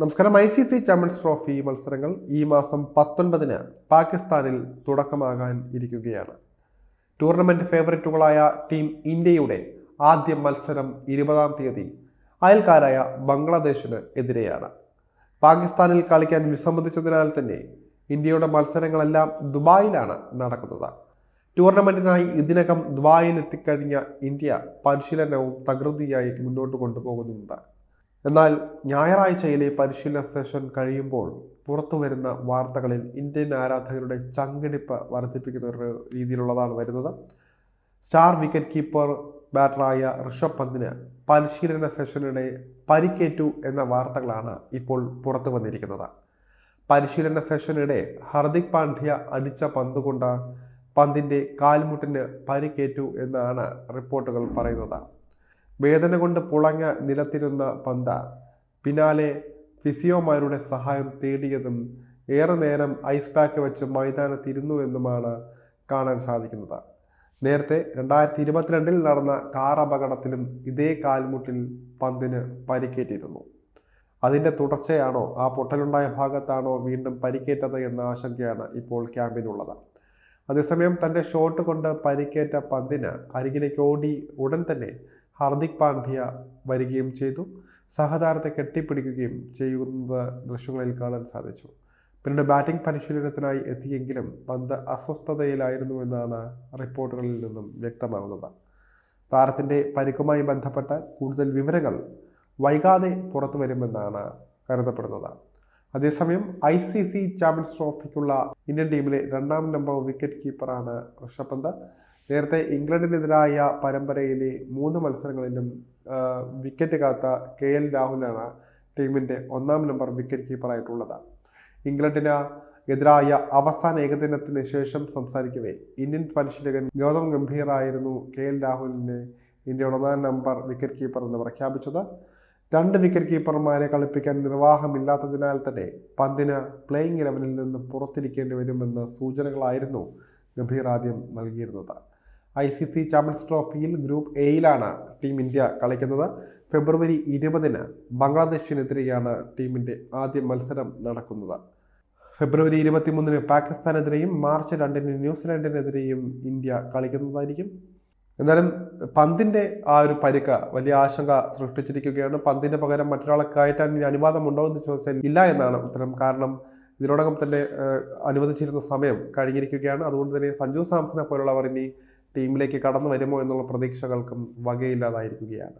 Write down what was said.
നമസ്കാരം. I C C champions trophy മത്സരങ്ങൾ ഈ മാസം പത്തൊൻപതിന് പാകിസ്ഥാനിൽ തുടക്കമാകാൻ ഇരിക്കുകയാണ്. ടൂർണമെന്റ് ഫേവറേറ്റുകളായ ടീം ഇന്ത്യയുടെ ആദ്യ മത്സരം ഇരുപതാം തീയതി അയൽക്കാരായ ബംഗ്ലാദേശിന് എതിരെയാണ്. പാകിസ്ഥാനിൽ കളിക്കാൻ വിസമ്മതിച്ചതിനാൽ തന്നെ ഇന്ത്യയുടെ മത്സരങ്ങളെല്ലാം ദുബായിലാണ് നടക്കുന്നത്. ടൂർണമെന്റിനായി ഇതിനകം ദുബായിൽ എത്തിക്കഴിഞ്ഞ ഇന്ത്യ പരിശീലനവും തകൃതിയായി മുന്നോട്ട് കൊണ്ടുപോകുന്നുണ്ട്. എന്നാൽ ഞായറാഴ്ചയിലെ പരിശീലന സെഷൻ കഴിയുമ്പോൾ പുറത്തു വരുന്ന വാർത്തകളിൽ ഇന്ത്യൻ ആരാധകരുടെ ചങ്കിടിപ്പ് വർദ്ധിപ്പിക്കുന്ന ഒരു രീതിയിലുള്ളതാണ് വരുന്നത്. സ്റ്റാർ വിക്കറ്റ് കീപ്പർ ബാറ്ററായ ഋഷഭ് പന്തിന് പരിശീലന സെഷനിടെ പരിക്കേറ്റു എന്ന വാർത്തകളാണ് ഇപ്പോൾ പുറത്തു വന്നിരിക്കുന്നത്. പരിശീലന സെഷനിടെ ഹർദിക് പാണ്ഡ്യ അടിച്ച പന്തുകൊണ്ട് പന്തിന്റെ കാൽമുട്ടിന് പരിക്കേറ്റു എന്നാണ് റിപ്പോർട്ടുകൾ പറയുന്നത്. വേദന കൊണ്ട് പുളഞ്ഞ നിലത്തിരുന്ന പന്ത പിന്നാലെ ഫിസിയോമാരുടെ സഹായം തേടിയതും ഏറെ നേരം ഐസ് പാക്ക് വെച്ച് മൈതാനത്തിരുന്നു എന്നുമാണ് കാണാൻ സാധിക്കുന്നത്. നേരത്തെ രണ്ടായിരത്തി ഇരുപത്തിരണ്ടിൽ നടന്ന കാർ അപകടത്തിലും ഇതേ കാൽമുട്ടിൽ പന്തിന് പരിക്കേറ്റിരുന്നു. അതിന്റെ തുടർച്ചയാണോ ആ പൊട്ടലുണ്ടായ ഭാഗത്താണോ വീണ്ടും പരിക്കേറ്റത് എന്ന ആശങ്കയാണ് ഇപ്പോൾ ക്യാമ്പിനുള്ളത്. അതേസമയം തന്റെ ഷോട്ട് കൊണ്ട് പരിക്കേറ്റ പന്തിന് അരികിലേക്ക് ഓടി ഉടൻ തന്നെ ഹാർദിക് പാണ്ഡ്യ വരികയും ചെയ്തു. സഹതാരത്തെ കെട്ടിപ്പിടിക്കുകയും ചെയ്യുന്നത് ദൃശ്യങ്ങളിൽ കാണാൻ സാധിച്ചു. പിന്നീട് ബാറ്റിംഗ് പരിശീലനത്തിനായി എത്തിയെങ്കിലും പന്ത് അസ്വസ്ഥതയിലായിരുന്നു എന്നാണ് റിപ്പോർട്ടുകളിൽ നിന്നും വ്യക്തമാകുന്നത്. താരത്തിന്റെ പരിക്കുമായി ബന്ധപ്പെട്ട കൂടുതൽ വിവരങ്ങൾ വൈകാതെ പുറത്തു വരുമെന്നാണ് കരുതപ്പെടുന്നത്. അതേസമയം ഐ സി സി ചാമ്പ്യൻസ് ട്രോഫിക്കുള്ള ഇന്ത്യൻ ടീമിലെ രണ്ടാം നമ്പർ വിക്കറ്റ് കീപ്പറാണ് ഋഷഭ് പന്ത്. നേരത്തെ ഇംഗ്ലണ്ടിനെതിരായ പരമ്പരയിലെ മൂന്ന് മത്സരങ്ങളിലും വിക്കറ്റ് കാത്ത കെ എൽ രാഹുലാണ് ടീമിന്റെ ഒന്നാം നമ്പർ വിക്കറ്റ് കീപ്പറായിട്ടുള്ളത് ഇംഗ്ലണ്ടിന് എതിരായ അവസാന ഏകദിനത്തിന് ശേഷം സംസാരിക്കവേ ഇന്ത്യൻ പരിശീലകൻ ഗൗതം ഗംഭീർ ആയിരുന്നു കെ എൽ രാഹുലിനെ ഇന്ത്യയുടെ ഒന്നാം നമ്പർ വിക്കറ്റ് കീപ്പർ എന്ന് പ്രഖ്യാപിച്ചത്. രണ്ട് വിക്കറ്റ് കീപ്പർമാരെ കളിപ്പിക്കാൻ നിർവാഹമില്ലാത്തതിനാൽ തന്നെ പന്തിന് പ്ലേയിങ് ഇലവനിൽ നിന്ന് പുറത്തിരിക്കേണ്ടി വരുമെന്ന സൂചനകളായിരുന്നു ഗംഭീർ ആദ്യം നൽകിയിരുന്നത്. ഐ സി സി ചാമ്പ്യൻസ് ട്രോഫിയിൽ ഗ്രൂപ്പ് എയിലാണ് ടീം ഇന്ത്യ കളിക്കുന്നത്. ഫെബ്രുവരി ഇരുപതിന് ബംഗ്ലാദേശിനെതിരെയാണ് ടീമിന്റെ ആദ്യ മത്സരം നടക്കുന്നത്. ഫെബ്രുവരി ഇരുപത്തിമൂന്നിന് പാകിസ്ഥാനെതിരെയും മാർച്ച് രണ്ടിന് ന്യൂസിലാൻഡിനെതിരെയും ഇന്ത്യ കളിക്കുന്നതായിരിക്കും. എന്നാലും പന്തിന്റെ ആ ഒരു പരിക്ക് വലിയ ആശങ്ക സൃഷ്ടിച്ചിരിക്കുകയാണ്. പന്തിന്റെ പകരം മറ്റൊരാളെ കയറ്റാൻ ഇനി അനുവാദമുണ്ടോ എന്ന് ചോദിച്ചാൽ ഇല്ല എന്നാണ് ഉത്തരം. കാരണം ഇതിനോടകം തന്നെ അനുവദിച്ചിരുന്ന സമയം കഴിഞ്ഞിരിക്കുകയാണ്. അതുകൊണ്ട് തന്നെ സഞ്ജു സാംസനെ പോലുള്ളവർ ഇനി ടീമിലേക്ക് കടന്നു വരുമോ എന്നുള്ള പ്രതീക്ഷകൾക്കും വകയില്ലാതായിരിക്കുകയാണ്.